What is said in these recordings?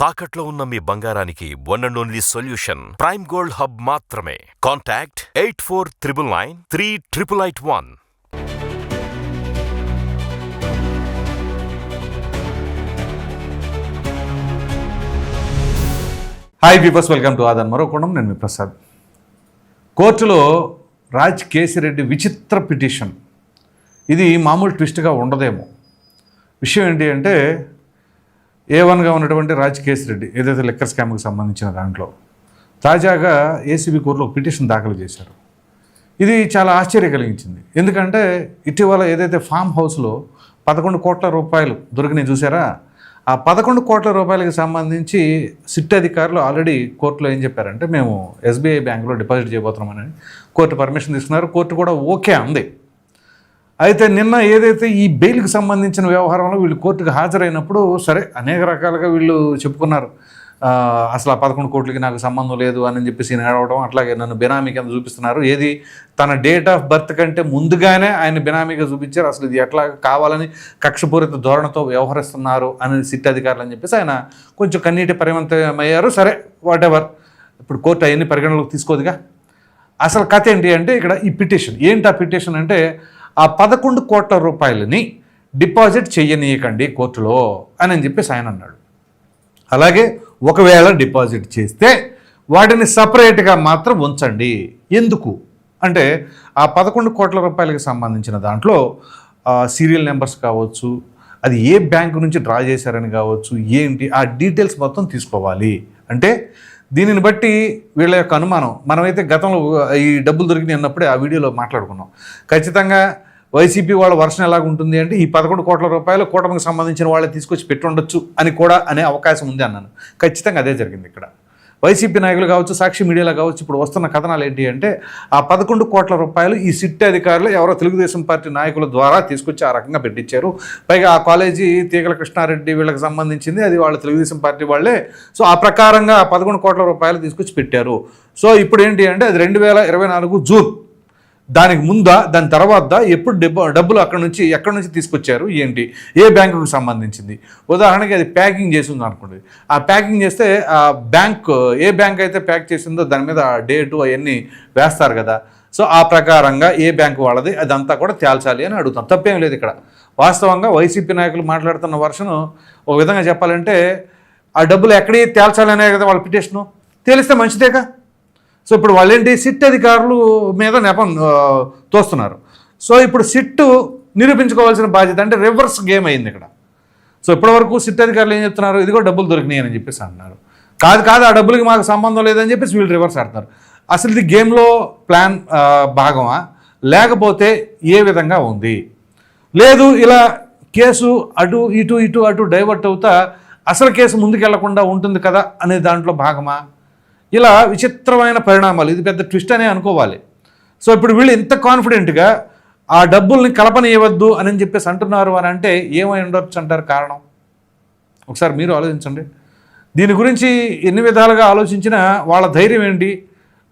తాకట్లో ఉన్న మీ బంగారానికి one and only solution prime gold hub మాత్రమే. Contact eight four triple nine three triple eight one hi peoples welcome to Aadan మరోకోణం నేను మీ ప్రసాద్ కోర్టులో రాజ్ కేసిరెడ్డి విచిత్ర పిటిషన్. ఇది మామూలు ట్విస్ట్గా ఉండదేమో. విషయం ఏంటి అంటే ఏ వన్గా ఉన్నటువంటి రాజ్ కేసిరెడ్డి ఏదైతే లెక్కర్ స్కామ్కి సంబంధించిన దాంట్లో తాజాగా ఏసీబీ కోర్టులో పిటిషన్ దాఖలు చేశారు. ఇది చాలా ఆశ్చర్య కలిగించింది. ఎందుకంటే ఇటీవల ఏదైతే ఫామ్ హౌస్లో పదకొండు కోట్ల రూపాయలు దొరికినాయి చూసారా? ఆ పదకొండు కోట్ల రూపాయలకి సంబంధించి సిట్ అధికారులు ఆల్రెడీ కోర్టులో ఏం చెప్పారంటే మేము ఎస్బీఐ బ్యాంకులో డిపాజిట్ చేయబోతున్నామని కోర్టు పర్మిషన్ తీసుకున్నారు. కోర్టు కూడా ఓకే అంది. అయితే నిన్న ఏదైతే ఈ బెయిల్కి సంబంధించిన వ్యవహారంలో వీళ్ళు కోర్టుకు హాజరైనప్పుడు సరే అనేక రకాలుగా వీళ్ళు చెప్పుకున్నారు. అసలు ఆ పదకొండు కోట్లకి నాకు సంబంధం లేదు అని చెప్పేసి నడవడం అట్లాగే నన్ను బినామీ కింద చూపిస్తున్నారు. ఏది? తన డేట్ ఆఫ్ బర్త్ కంటే ముందుగానే ఆయన బినామీగా చూపించారు. అసలు ఇది ఎట్లా కావాలని కక్షపూరిత ధోరణితో వ్యవహరిస్తున్నారు అని సిట్ అధికారులు అని చెప్పేసి ఆయన కొంచెం కన్నీటి పరిమితమయ్యారు. సరే వాట్ ఎవర్ ఇప్పుడు కోర్టు అవన్నీ పరిగణలోకి తీసుకోదుగా. అసలు కథ ఏంటి అంటే ఇక్కడ ఈ పిటిషన్ ఏంటి ఆ పిటిషన్ అంటే ఆ పదకొండు కోట్ల రూపాయలని డిపాజిట్ చేయనీయకండి కోర్టులో అని అని చెప్పేసి ఆయన అన్నాడు. అలాగే ఒకవేళ డిపాజిట్ చేస్తే వాటిని సపరేట్గా మాత్రం ఉంచండి. ఎందుకు? అంటే ఆ పదకొండు కోట్ల రూపాయలకు సంబంధించిన దాంట్లో సీరియల్ నెంబర్స్ కావచ్చు అది ఏ బ్యాంకు నుంచి డ్రా చేశారని కావచ్చు ఏంటి ఆ డీటెయిల్స్ మొత్తం తీసుకోవాలి. అంటే దీనిని బట్టి వీళ్ళ యొక్క అనుమానం. మనమైతే గతంలో ఈ డబ్బులు దొరికినాయి అన్నప్పుడే ఆ వీడియోలో మాట్లాడుకున్నాం. ఖచ్చితంగా వైసీపీ వాళ్ళ వర్షం ఎలాగ ఉంటుంది అంటే ఈ పదకొండు కోట్ల రూపాయలు కూటమికి సంబంధించిన వాళ్ళే తీసుకొచ్చి పెట్టుండొచ్చు అని కూడా అనే అవకాశం ఉంది అన్నాను. ఖచ్చితంగా అదే జరిగింది ఇక్కడ. వైసీపీ నాయకులు కావచ్చు సాక్షి మీడియాలో కావచ్చు ఇప్పుడు వస్తున్న కథనాలు ఏంటి అంటే ఆ పదకొండు కోట్ల రూపాయలు ఈ సిట్ అధికారులు ఎవరో తెలుగుదేశం పార్టీ నాయకుల ద్వారా తీసుకొచ్చి ఆ రకంగా పెట్టించారు. పైగా ఆ కాలేజీ తీగల కృష్ణారెడ్డి వీళ్ళకి సంబంధించింది అది వాళ్ళ తెలుగుదేశం పార్టీ వాళ్ళే. సో ఆ ప్రకారంగా ఆ పదకొండు కోట్ల రూపాయలు తీసుకొచ్చి పెట్టారు. సో ఇప్పుడు ఏంటి అంటే అది రెండు వేల ఇరవై నాలుగు జూన్ దానికి ముందా దాని తర్వాత ఎప్పుడు డబ్బు డబ్బులు అక్కడ నుంచి ఎక్కడి నుంచి తీసుకొచ్చారు ఏంటి? ఏ బ్యాంకుకు సంబంధించింది? ఉదాహరణకి అది ప్యాకింగ్ చేసింది అనుకోండి. ఆ ప్యాకింగ్ చేస్తే ఆ బ్యాంక్ ఏ బ్యాంక్ అయితే ప్యాక్ చేసిందో దాని మీద డేటు అవన్నీ వేస్తారు కదా. సో ఆ ప్రకారంగా ఏ బ్యాంకు వాళ్ళది అదంతా కూడా తేల్చాలి అని అడుగుతాం. తప్పేం లేదు ఇక్కడ. వాస్తవంగా వైసీపీ నాయకులు మాట్లాడుతున్న వర్షను ఒక విధంగా చెప్పాలంటే ఆ డబ్బులు ఎక్కడి తేల్చాలనే కదా వాళ్ళ పిటిషను? తేలిస్తే మంచిదేగా? సో ఇప్పుడు వాళ్ళేంటి సిట్ అధికారులు మీద నెపం తోస్తున్నారు. సో ఇప్పుడు సిట్టు నిరూపించుకోవాల్సిన బాధ్యత అంటే రివర్స్ గేమ్ అయింది ఇక్కడ. సో ఇప్పటివరకు సిట్ అధికారులు ఏం చెప్తున్నారు? ఇదిగో డబ్బులు దొరికినాయి అని చెప్పేసి అంటున్నారు. కాదు కాదు ఆ డబ్బులకి మాకు సంబంధం లేదని చెప్పేసి వీళ్ళు రివర్స్ ఆడతారు అసలు ఇది గేమ్లో ప్లాన్ భాగమా? లేకపోతే ఏ విధంగా ఉంది? లేదు ఇలా కేసు అటు ఇటు ఇటు అటు డైవర్ట్ అవుతా అసలు కేసు ముందుకెళ్ళకుండా ఉంటుంది కదా అనే దాంట్లో భాగమా? ఇలా విచిత్రమైన పరిణామాలు. ఇది పెద్ద ట్విస్ట్ అనే అనుకోవాలి. సో ఇప్పుడు వీళ్ళు ఇంత కాన్ఫిడెంట్గా ఆ డబ్బుల్ని కలపనియవద్దు అని చెప్పేసి అంటున్నారు అని అంటే ఏమై ఉండొచ్చు అంటారు కారణం? ఒకసారి మీరు ఆలోచించండి. దీని గురించి ఎన్ని విధాలుగా ఆలోచించినా వాళ్ళ ధైర్యం ఏంటి?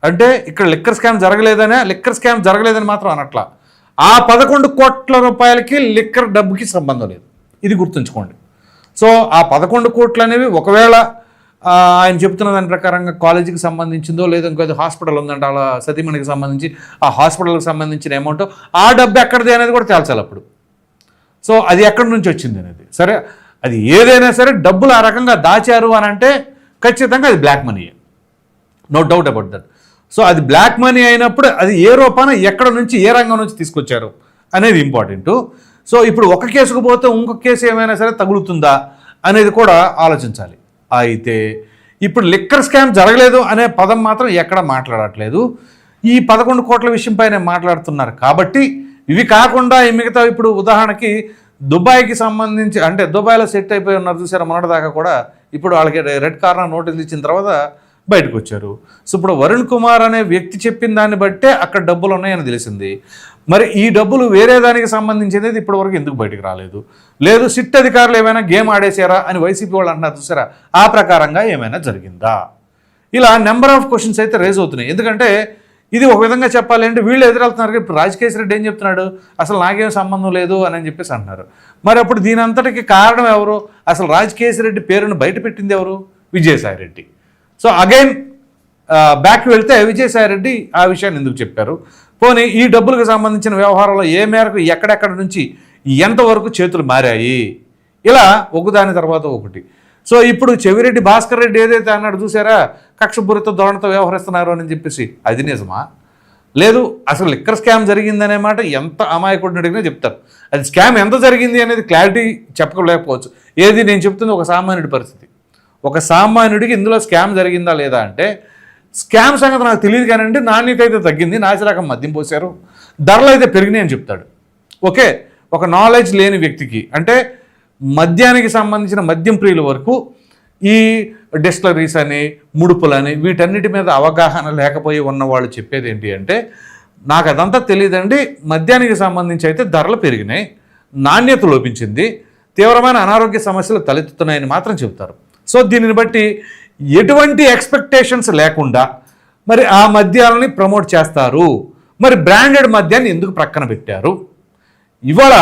అంటే ఇక్కడ లిక్కర్ స్కామ్ జరగలేదనే లిక్కర్ స్కామ్ జరగలేదని మాత్రం అనట్లా. ఆ పదకొండు కోట్ల రూపాయలకి లిక్కర్ డబ్బుకి సంబంధం లేదు. ఇది గుర్తుంచుకోండి. సో ఆ పదకొండు కోట్లు అనేవి ఒకవేళ ఆయన చెప్తున్న దాని ప్రకారంగా కాలేజీకి సంబంధించిందో లేదా ఇంకో హాస్పిటల్ ఉందంట అలా సతీమణికి సంబంధించి. ఆ హాస్పిటల్కి సంబంధించిన అమౌంట్ ఆ డబ్బు ఎక్కడిది అనేది కూడా తేల్చాలి అప్పుడు. సో అది ఎక్కడి నుంచి వచ్చింది అనేది. సరే అది ఏదైనా సరే డబ్బులు ఆ రకంగా దాచారు అని అంటే ఖచ్చితంగా అది black money no doubt about that so అది బ్లాక్ మనీ అయినప్పుడు అది ఏ రూపాన ఎక్కడ నుంచి ఏ రంగం నుంచి తీసుకొచ్చారు అనేది ఇంపార్టెంట్ సో ఇప్పుడు ఒక కేసుకు పోతే ఇంకొక కేసు ఏమైనా సరే తగులుతుందా అనేది కూడా ఆలోచించాలి. అయితే ఇప్పుడు లిక్కర్ స్కామ్ జరగలేదు అనే పదం మాత్రం ఎక్కడ మాట్లాడట్లేదు. ఈ పదకొండు కోట్ల విషయంపైనే మాట్లాడుతున్నారు కాబట్టి ఇవి కాకుండా ఈ మిగతా ఇప్పుడు ఉదాహరణకి దుబాయ్కి సంబంధించి అంటే దుబాయ్లో సెట్ అయిపోయి ఉన్నారు చూసారా మొన్నటిదాకా కూడా ఇప్పుడు వాళ్ళకి రెడ్ కార్నర్ నోటీస్ ఇచ్చిన తర్వాత బయటకు వచ్చారు సో ఇప్పుడు వరుణ్ కుమార్ అనే వ్యక్తి చెప్పిన దాన్ని బట్టే అక్కడ డబ్బులు ఉన్నాయని తెలిసింది. మరి ఈ డబ్బులు వేరే దానికి సంబంధించినది ఇప్పటివరకు ఎందుకు బయటకు రాలేదు? లేదు సిట్ అధికారులు ఏమైనా గేమ్ ఆడేశారా అని వైసీపీ వాళ్ళు అంటున్నారు చూసారా? ఆ ప్రకారంగా ఏమైనా జరిగిందా? ఇలా నెంబర్ ఆఫ్ క్వశ్చన్స్ అయితే రేజ్ అవుతున్నాయి. ఎందుకంటే ఇది ఒక విధంగా చెప్పాలి అంటే వీళ్ళు ఎదురెళ్తున్నారు ఇప్పుడు రాజకేశ్ రెడ్డి ఏం చెప్తున్నాడు? అసలు నాకేం సంబంధం లేదు అని చెప్పేసి అంటున్నారు. మరి అప్పుడు దీని అంతటికి కారణం ఎవరు? అసలు రాజకేశ్ రెడ్డి పేరును బయట పెట్టింది ఎవరు? Vijayasai Reddy. So again back వెళ్తే విజయసాయి రెడ్డి ఆ విషయాన్ని ఎందుకు చెప్పారు? పోనీ ఈ డబ్బులకు సంబంధించిన వ్యవహారంలో ఏ మేరకు ఎక్కడెక్కడ నుంచి ఎంతవరకు చేతులు మారాయి? ఇలా ఒకదాని తర్వాత ఒకటి. సో ఇప్పుడు చెవిరెడ్డి భాస్కర్ రెడ్డి ఏదైతే అన్నాడు చూసారా కక్షపూరిత ధోరణితో వ్యవహరిస్తున్నారు అని చెప్పేసి అది నిజమా? లేదు అసలు లిక్కర్ స్కామ్ జరిగిందనే మాట ఎంత అమాయకుడిని అడిగినా చెప్తారు. అది స్కామ్ ఎంత జరిగింది అనేది క్లారిటీ చెప్పలేకపోవచ్చు. ఏది నేను చెప్తుంది ఒక సామాన్యుడి పరిస్థితి. ఒక సామాన్యుడికి ఇందులో స్కామ్ జరిగిందా లేదా అంటే స్కామ్ సంగతి నాకు తెలియదు కానండి నాణ్యత అయితే తగ్గింది నాసిరకం మద్యం పోసారు ధరలు అయితే పెరిగినాయి అని చెప్తాడు. ఓకే ఒక నాలెడ్జ్ లేని వ్యక్తికి అంటే మద్యానికి సంబంధించిన మద్యం ప్రియుల వరకు ఈ డిస్టలరీస్ అని ముడుపులని వీటన్నిటి మీద అవగాహన లేకపోయి ఉన్న వాళ్ళు చెప్పేది ఏంటి అంటే నాకు అదంతా తెలియదండి మద్యానికి సంబంధించి అయితే ధరలు పెరిగినాయి నాణ్యత లోపించింది తీవ్రమైన అనారోగ్య సమస్యలు తలెత్తుతున్నాయని మాత్రం చెబుతారు సో దీనిని బట్టి ఎటువంటి ఎక్స్పెక్టేషన్స్ లేకుండా మరి ఆ మద్యాలని ప్రమోట్ చేస్తారు. మరి బ్రాండెడ్ మద్యాన్ని ఎందుకు ప్రక్కన పెట్టారు? ఇవాళ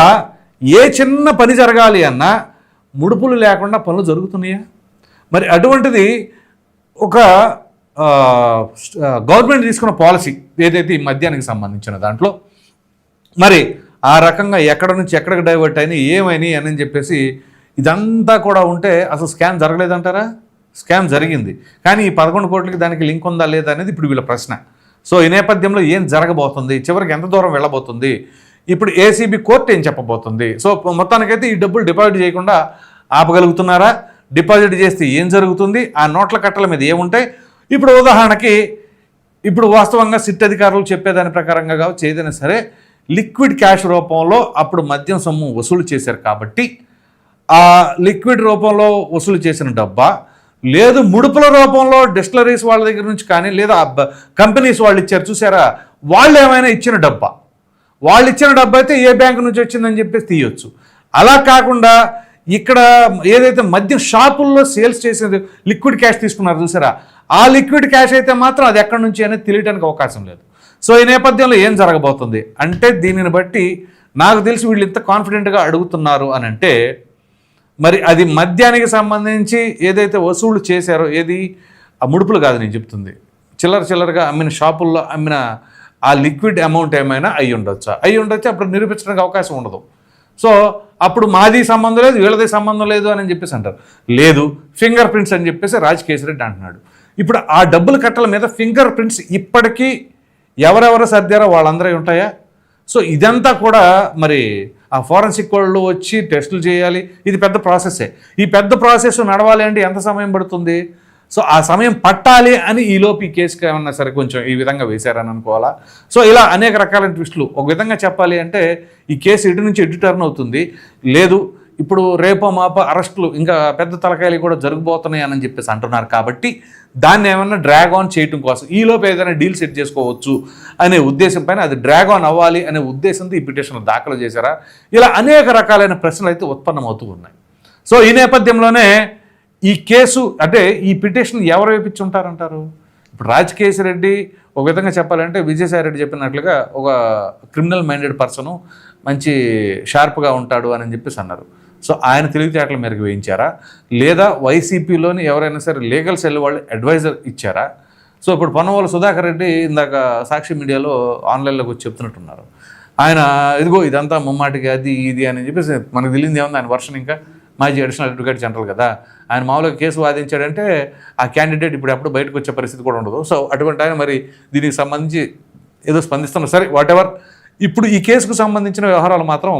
ఏ చిన్న పని జరగాలి అన్నా ముడుపులు లేకుండా పనులు జరుగుతున్నాయా? మరి అటువంటిది ఒక గవర్నమెంట్ తీసుకున్న పాలసీ ఏదైతే ఈ మద్యానికి సంబంధించిన దాంట్లో మరి ఆ రకంగా ఎక్కడ నుంచి ఎక్కడికి డైవర్ట్ అయినాయి ఏమైనాయి అని చెప్పేసి ఇదంతా కూడా ఉంటే అసలు స్కామ్ జరగలేదంటారా? స్కామ్ జరిగింది. కానీ ఈ పదకొండు కోట్లకి దానికి లింక్ ఉందా లేదా అనేది ఇప్పుడు వీళ్ళ ప్రశ్న. సో ఈ నేపథ్యంలో ఏం జరగబోతుంది? చివరికి ఎంత దూరం వెళ్ళబోతుంది? ఇప్పుడు ఏసీబీ కోర్టు ఏం చెప్పబోతుంది? సో మొత్తానికైతే ఈ డబ్బులు డిపాజిట్ చేయకుండా ఆపగలుగుతున్నారా? డిపాజిట్ చేస్తే ఏం జరుగుతుంది? ఆ నోట్ల కట్టల మీద ఏముంటాయి? ఇప్పుడు ఉదాహరణకి ఇప్పుడు వాస్తవంగా సిట్ అధికారులు చెప్పేదాని ప్రకారంగా కావచ్చు ఏదైనా సరే లిక్విడ్ క్యాష్ రూపంలో అప్పుడు మద్యం సొమ్ము వసూలు చేశారు కాబట్టి ఆ లిక్విడ్ రూపంలో వసూలు చేసిన డబ్బా లేదు ముడుపుల రూపంలో డిస్టిలరీస్ వాళ్ళ దగ్గర నుంచి కానీ లేదా కంపెనీస్ వాళ్ళు ఇచ్చారు చూసారా? వాళ్ళు ఏమైనా ఇచ్చిన డబ్బా. వాళ్ళు ఇచ్చిన డబ్బా అయితే ఏ బ్యాంకు నుంచి వచ్చిందని చెప్పేసి తీయొచ్చు. అలా కాకుండా ఇక్కడ ఏదైతే మద్యం షాపుల్లో సేల్స్ చేసేది లిక్విడ్ క్యాష్ తీసుకున్నారు చూసారా? ఆ లిక్విడ్ క్యాష్ అయితే మాత్రం అది ఎక్కడి నుంచి అనేది తెలియడానికి అవకాశం లేదు. సో ఈ నేపథ్యంలో ఏం జరగబోతుంది? అంటే దీనిని బట్టి నాకు తెలిసి వీళ్ళు ఇంత కాన్ఫిడెంట్గా అడుగుతున్నారు అని అంటే మరి అది మద్యానికి సంబంధించి ఏదైతే వసూలు చేశారో ఏది? ఆ ముడుపులు కాదు నేను చెప్తుంది. చిల్లర చిల్లరగా అమ్మిన షాపుల్లో అమ్మిన ఆ లిక్విడ్ అమౌంట్ ఏమైనా అయి ఉండొచ్చా? అయి ఉండొచ్చు అప్పుడు నిరూపించడానికి అవకాశం ఉండదు. సో అప్పుడు మాది సంబంధం లేదు వీళ్ళది సంబంధం లేదు అని చెప్పేసి అంటారు. లేదు ఫింగర్ ప్రింట్స్ అని చెప్పేసి రాజ్ అంటున్నాడు. ఇప్పుడు ఆ డబ్బుల కట్టల మీద ఫింగర్ ప్రింట్స్ ఇప్పటికీ ఎవరెవరు సర్దారో వాళ్ళందరూ ఉంటాయా? సో ఇదంతా కూడా మరి ఆ ఫోరెన్సిక్ వాళ్ళు వచ్చి టెస్టులు చేయాలి. ఇది పెద్ద ప్రాసెస్సే ఈ పెద్ద ప్రాసెస్ నడవాలి అంటే ఎంత సమయం పడుతుంది? సో ఆ సమయం పట్టాలి అని ఈలోపు ఈ కేసుకి ఏమన్నా సరే కొంచెం ఈ విధంగా వేశారని అనుకోవాలా? సో ఇలా అనేక రకాలైన ట్విస్టులు. ఒక విధంగా చెప్పాలి అంటే ఈ కేసు ఇటు నుంచి ఎటు టర్న్ అవుతుంది. లేదు ఇప్పుడు రేపో మాప అరెస్టులు ఇంకా పెద్ద తలకాయలు కూడా జరగబోతున్నాయి అని చెప్పేసి అంటున్నారు కాబట్టి దాన్ని ఏమన్నా డ్రాగ్ ఆన్ చేయటం కోసం ఈలోపు ఏదైనా డీల్ సెట్ చేసుకోవచ్చు అనే ఉద్దేశం పైన అది డ్రాగ్ ఆన్ అవ్వాలి అనే ఉద్దేశంతో ఈ పిటిషన్ దాఖలు చేశారా? ఇలా అనేక రకాలైన ప్రశ్నలు అయితే ఉత్పన్నమవుతూ ఉన్నాయి. సో ఈ నేపథ్యంలోనే ఈ కేసు అంటే ఈ పిటిషన్ ఎవరు వేపించుంటారంటారు? ఇప్పుడు రాజకేశ్ రెడ్డి ఒక విధంగా చెప్పాలంటే విజయసాయి రెడ్డి చెప్పినట్లుగా ఒక క్రిమినల్ మైండెడ్ పర్సను మంచి షార్ప్గా ఉంటాడు అని చెప్పేసి అన్నారు. సో ఆయన తెలివితేటల మేరకు వేయించారా? లేదా వైసీపీలోని ఎవరైనా సరే లీగల్ సెల్ వాళ్ళు అడ్వైజర్ ఇచ్చారా? సో ఇప్పుడు పొన్నవాళ్ళు సుధాకర్ రెడ్డి ఇందాక సాక్షి మీడియాలో ఆన్లైన్లోకి వచ్చి చెప్తున్నట్టున్నారు. ఆయన ఇదిగో ఇదంతా ముమ్మాటికి అది ఇది అని చెప్పేసి మనకు తెలియదు ఏముంది? ఆయన వర్షన్ ఇంకా మాజీ అడిషనల్ అడ్వకేట్ జనరల్ కదా. ఆయన మామూలుగా కేసు వాదించాడంటే ఆ క్యాండిడేట్ ఇప్పుడు ఎప్పుడు బయటకు వచ్చే పరిస్థితి కూడా ఉండదు. సో అటువంటి ఆయన మరి దీనికి సంబంధించి ఏదో స్పందిస్తున్నారు. సరే వాట్ ఎవర్ ఇప్పుడు ఈ కేసుకు సంబంధించిన వ్యవహారాలు మాత్రం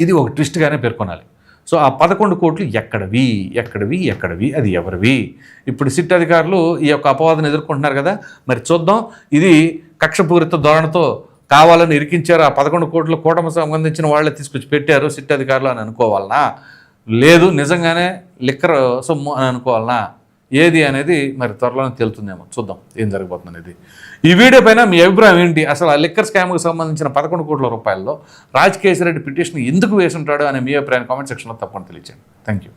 ఇది ఒక ట్విస్ట్గానే పేర్కొనాలి. సో ఆ పదకొండు కోట్లు ఎక్కడవి? ఎక్కడవి? ఎక్కడవి? అది ఎవరివి? ఇప్పుడు సిట్ అధికారులు ఈ యొక్క అపవాదం ఎదుర్కొంటున్నారు కదా మరి చూద్దాం. ఇది కక్షపూరిత ధోరణితో కావాలని ఇరికించారు. ఆ పదకొండు కోట్ల కూటమి సంబంధించిన వాళ్ళే తీసుకొచ్చి పెట్టారు సిట్ అధికారులు అని అనుకోవాలనా? లేదు నిజంగానే లిక్కర్ సొమ్ము అని అనుకోవాలనా? ఏది అనేది మరి త్వరలోనే తెలుతుందేమో. చూద్దాం ఏం జరగబోతుంది అనేది ఈ వీడియో పైన మీ అభిప్రాయం ఏంటి? అసలు ఆ లిక్కర్ స్కామ్కి సంబంధించిన పదకొండు కోట్ల రూపాయల్లో రాజ్ రెడ్డి పిటిషన్ ఎందుకు వేసి ఉంటాడు అనే మీ అభిప్రాయం కామెంట్ సెక్షన్లో తప్పకుండా తెలియచేయండి. Thank you